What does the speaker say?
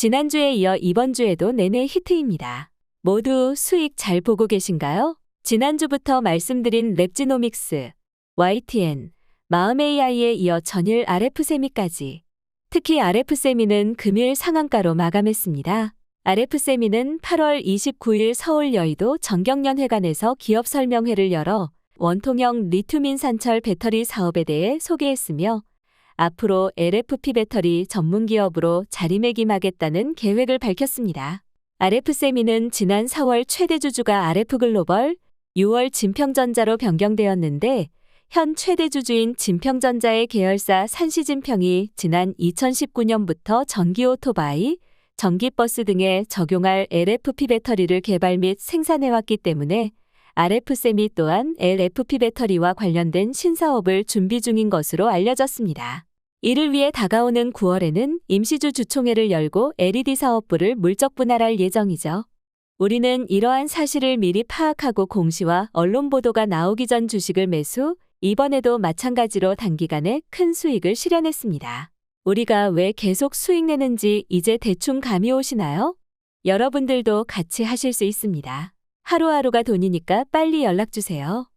지난주에 이어 이번 주에도 내내 히트입니다. 모두 수익 잘 보고 계신가요? 지난주부터 말씀드린 랩지노믹스, YTN, 마음 AI에 이어 전일 RF세미까지. 특히 RF세미는 금일 상한가로 마감했습니다. RF세미는 8월 29일 서울 여의도 정경련회관에서 기업 설명회를 열어 원통형 리튬인 산철 배터리 사업에 대해 소개했으며 앞으로 LFP 배터리 전문 기업으로 자리매김하겠다는 계획을 밝혔습니다. RF세미는 지난 4월 최대 주주가 RF글로벌, 6월 진평전자로 변경되었는데 현 최대 주주인 진평전자의 계열사 산시진평이 지난 2019년부터 전기 오토바이, 전기버스 등에 적용할 LFP 배터리를 개발 및 생산해왔기 때문에 RF세미 또한 LFP 배터리와 관련된 신사업을 준비 중인 것으로 알려졌습니다. 이를 위해 다가오는 9월에는 임시주 주총회를 열고 LED 사업부를 물적 분할할 예정이죠. 우리는 이러한 사실을 미리 파악하고 공시와 언론 보도가 나오기 전 주식을 매수, 이번에도 마찬가지로 단기간에 큰 수익을 실현했습니다. 우리가 왜 계속 수익 내는지 이제 대충 감이 오시나요? 여러분들도 같이 하실 수 있습니다. 하루하루가 돈이니까 빨리 연락주세요.